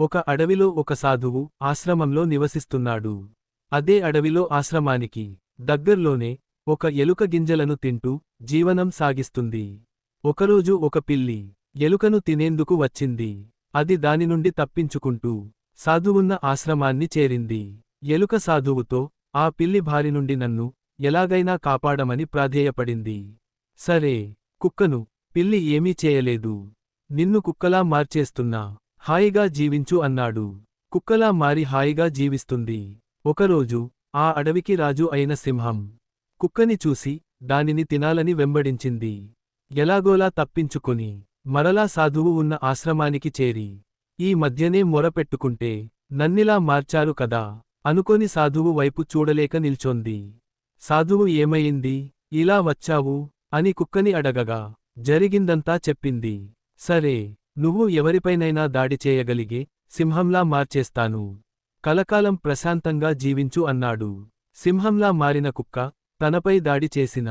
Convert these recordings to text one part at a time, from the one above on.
ఒక అడవిలో ఒక సాధువు ఆశ్రమంలో నివసిస్తున్నాడు. అదే అడవిలో ఆశ్రమానికి దగ్గర్లోనే ఒక ఎలుక గింజలను తింటూ జీవనం సాగిస్తుంది. ఒకరోజు ఒక పిల్లి ఎలుకను తినేందుకు వచ్చింది. అది దాని నుండి తప్పించుకుంటూ సాధువున్న ఆశ్రమాన్ని చేరింది. ఎలుక సాధువుతో ఆ పిల్లి భారి నుండి నన్ను ఎలాగైనా కాపాడమని ప్రాధేయపడింది. సరే కుక్కను పిల్లి ఏమీ చేయలేదు. నిన్ను కుక్కలా మార్చేస్తున్నా. హాయిగా జీవించు అన్నాడు. కుక్కలా మారి హాయిగా జీవిస్తుంది. ఒకరోజు ఆ అడవికి రాజు అయిన సింహం కుక్కని చూసి దానిని తినాలని వెంబడించింది. ఎలాగోలా తప్పించుకుని మరలా సాధువు ఉన్న ఆశ్రమానికి చేరి ఈ మధ్యనే మొరపెట్టుకుంటే నన్నిలా మార్చారు కదా అనుకొని సాధువు వైపు చూడలేక నిల్చొంది. సాధువు ఏమయింది ఇలా వచ్చావు అని కుక్కని అడగగా జరిగిందంతా చెప్పింది. సరే నువ్వు ఎవరిపైనైనా దాడి చేయగలిగే సింహంలా మార్చేస్తాను. కలకాలం ప్రశాంతంగా జీవించు అన్నాడు. సింహంలా మారిన కుక్క తనపై దాడి చేసిన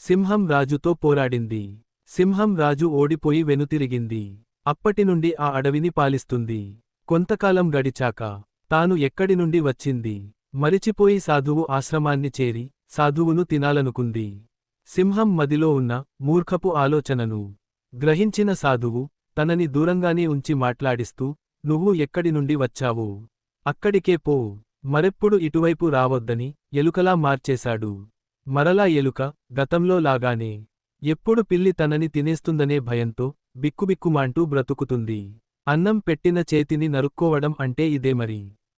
సింహం రాజుతో పోరాడింది. సింహం రాజు ఓడిపోయి వెనుతిరిగింది. అప్పటినుండి ఆ అడవిని పాలిస్తుంది. కొంతకాలం గడిచాక తాను ఎక్కడి నుండి వచ్చింది? మరిచిపోయి సాధువు ఆశ్రమాన్ని చేరి సాధువును తినాలనుకుంది. సింహం మదిలో ఉన్న మూర్ఖపు ఆలోచనను గ్రహించిన సాధువు తనని దూరంగానే ఉంచి మాట్లాడిస్తూ నువ్వు ఎక్కడి నుండి వచ్చావు? అక్కడికే పో. మరెప్పుడు ఇటువైపు రావొద్దని ఎలుకలా మార్చేశాడు. మరలా ఎలుక గతంలో లాగానే. ఎప్పుడు పిల్లి తనని తినేస్తుందనే భయంతో బిక్కుబిక్కుమాంటూ బ్రతుకుతుంది. అన్నం పెట్టిన చేతిని నరుక్కోవడం అంటే ఇదే మరి.